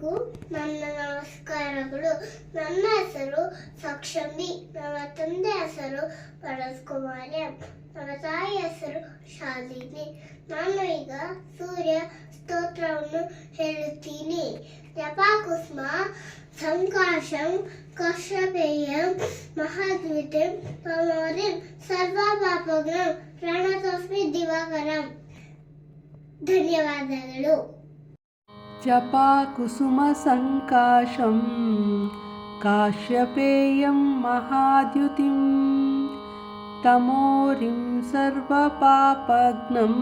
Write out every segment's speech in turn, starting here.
ಎಲ್ಲರಿಗೂ ನನ್ನ ನಮಸ್ಕಾರಗಳು ನನ್ನ ಹೆಸರು ಸಕ್ಷಮಿ ನನ್ನ ತಂದೆ ಹೆಸರು ಪರಸ್ ಕುಮಾರಿ ನನ್ನ ತಾಯಿ ಹೆಸರು ಶಾಲಿನಿ ನಾನು ಈಗ ಸೂರ್ಯ ಸ್ತೋತ್ರವನ್ನು ಹೇಳುತ್ತೀನಿ ಜಪಾಕುಸ್ಮ ಸಂಕಾಶಂ ಕಶ್ಯಪೇಯಂ ಮಹಾದ್ವಿತಿಂ ತಮೋರಿಂ ಸರ್ವಪಾಪಗ್ನಂ ಪ್ರಣತೋಸ್ಮಿ ದಿವಾಕರಂ ಧನ್ಯವಾದಗಳು जपाकुसुमसङ्काशं काश्यपेयं महाद्युतिं तमोरिं सर्वपापग्नं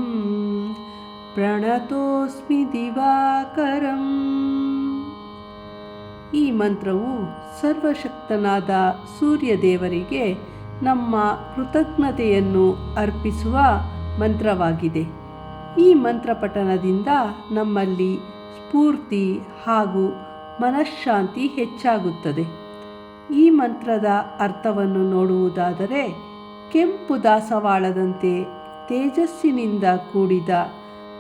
ಪ್ರಣತೋಸ್ಮಿ ದಿವಾಕರಂ ಈ ಮಂತ್ರವು ಸರ್ವಶಕ್ತನಾದ ಸೂರ್ಯದೇವರಿಗೆ ನಮ್ಮ ಕೃತಜ್ಞತೆಯನ್ನು ಅರ್ಪಿಸುವ ಮಂತ್ರವಾಗಿದೆ ಈ ಮಂತ್ರ ಪಠಣದಿಂದ ನಮ್ಮಲ್ಲಿ ಸ್ಫೂರ್ತಿ ಹಾಗೂ ಮನಃಶಾಂತಿ ಹೆಚ್ಚಾಗುತ್ತದೆ. ಈ ಮಂತ್ರದ ಅರ್ಥವನ್ನು ನೋಡುವುದಾದರೆ, ಕೆಂಪು ದಾಸವಾಳದಂತೆ ತೇಜಸ್ಸಿನಿಂದ ಕೂಡಿದ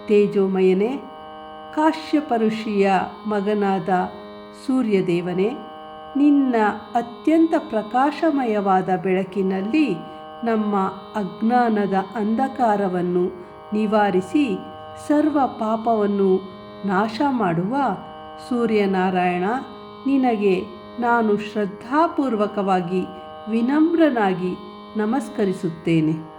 ತೇಜೋಮಯನೇ ಕಾಶ್ಯಪರುಷಿಯ ಮಗನಾದ ಸೂರ್ಯದೇವನೇ, ನಿನ್ನ ಅತ್ಯಂತ ಪ್ರಕಾಶಮಯವಾದ ಬೆಳಕಿನಲ್ಲಿ ನಮ್ಮ ಅಜ್ಞಾನದ ಅಂಧಕಾರವನ್ನು ನಿವಾರಿಸಿ ಸರ್ವ ಪಾಪವನ್ನು ನಾಶ ಮಾಡುವ ಸೂರ್ಯನಾರಾಯಣ ನಿನಗೆ ನಾನು ಶ್ರದ್ಧಾಪೂರ್ವಕವಾಗಿ ವಿನಮ್ರನಾಗಿ ನಮಸ್ಕರಿಸುತ್ತೇನೆ.